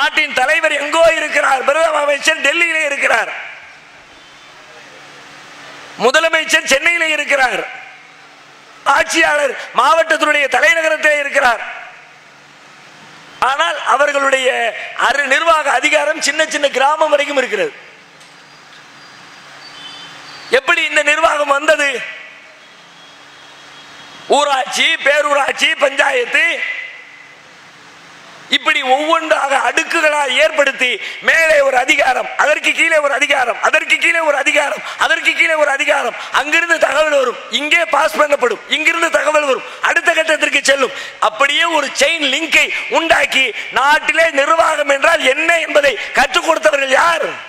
நாட்டின் தலைவர் எங்கோ இருக்கிறார். பிரதம அமைச்சர் டெல்லியிலே இருக்கிறார். முதலமைச்சர் சென்னையிலே இருக்கிறார். ஆட்சியாளர் மாவட்டத்தினுடைய தலைநகரத்திலே இருக்கிறார். ஆனால் அவர்களுடைய அரு நிர்வாக அதிகாரம் சின்ன சின்ன கிராமம் வரைக்கும் இருக்கிறது. எப்படி இந்த நிர்வாகம் வந்தது? ஊராட்சி பேரூராட்சி பஞ்சாயத்து இப்படி ஒவ்வொன்றாக அடுக்குகளாக ஏற்படுத்தி மேலே ஒரு அதிகாரம் அதற்கு கீழே ஒரு அதிகாரம் அதற்கு கீழே ஒரு அதிகாரம் அதற்கு கீழே ஒரு அதிகாரம். அங்கிருந்து தகவல் வரும். இங்கே பாஸ் பண்ணப்படும். இங்கிருந்து தகவல் வரும். அடுத்த கட்டத்திற்கு செல்லும். அப்படியே ஒரு செயின் லிங்கை உண்டாக்கி நாட்டிலே நிர்வாகம் என்றால் என்ன என்பதை கற்றுக் கொடுத்தவர்கள் யார்?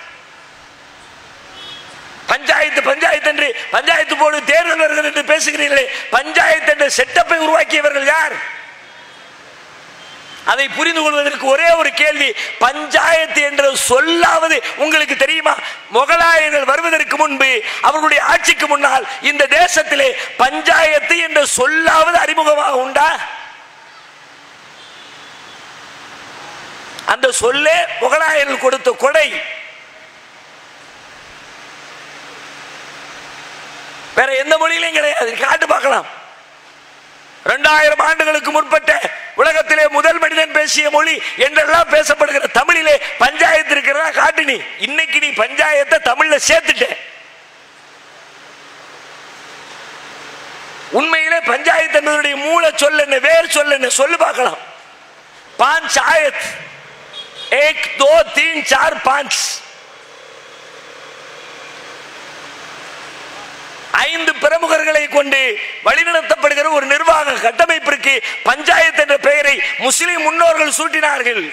பஞ்சாயத்து பஞ்சாயத்து என்று பஞ்சாயத்து போர்டு தேர்தல் என்று பேசுகிறீர்களே. பஞ்சாயத்து என்ற செட்டப்பை உருவாக்கியவர்கள் யார்? அதை புரிந்து கொள்வதற்கு ஒரே ஒரு கேள்வி பஞ்சாயத்து என்ற சொல்லாவது உங்களுக்கு தெரியுமா? முகலாயர்கள் வருவதற்கு முன்பு அவர்களுடைய ஆட்சிக்கு முன்னால் இந்த தேசத்திலே பஞ்சாயத்து என்ற சொல்லாவது அறிமுகமாக உண்டா? அந்த சொல்லே முகலாயர்கள் கொடுத்த கொடை. வேற எந்த மொழியிலையும் கிடையாது. காட்டு பார்க்கலாம். இரண்டாயிரம் ஆண்டுகளுக்கு முற்பட்ட பேசிய மொழி என்றெல்லாம் பேசப்படுகிற தமிழிலே பஞ்சாயத்து இருக்கிறதா காட்டு நீ இன்னைக்கு நீ பஞ்சாயத்தை தமிழ்ல சேர்த்துட்ட. உண்மையிலே பஞ்சாயத்து என்பதனுடைய மூல சொல்ல என்ன வேர் என்ன? சொல்லு பார்க்கலாம். பாஞ்சாயத் ஏக் தோ தீன் சார் பாஞ்ச். ஐந்து பிரமுகர்களை கொண்டு வழிநடத்தப்படுகிற ஒரு நிர்வாக கட்டமைப்பிற்கு பஞ்சாயத்து என்ற பெயரை முஸ்லிம் முன்னோர்கள் சூட்டினார்கள்.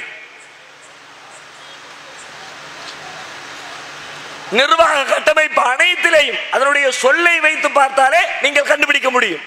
நிர்வாக கட்டமைப்பு அனைத்திலையும் அதனுடைய சொல்லை வைத்து பார்த்தாலே நீங்கள் கண்டுபிடிக்க முடியும்.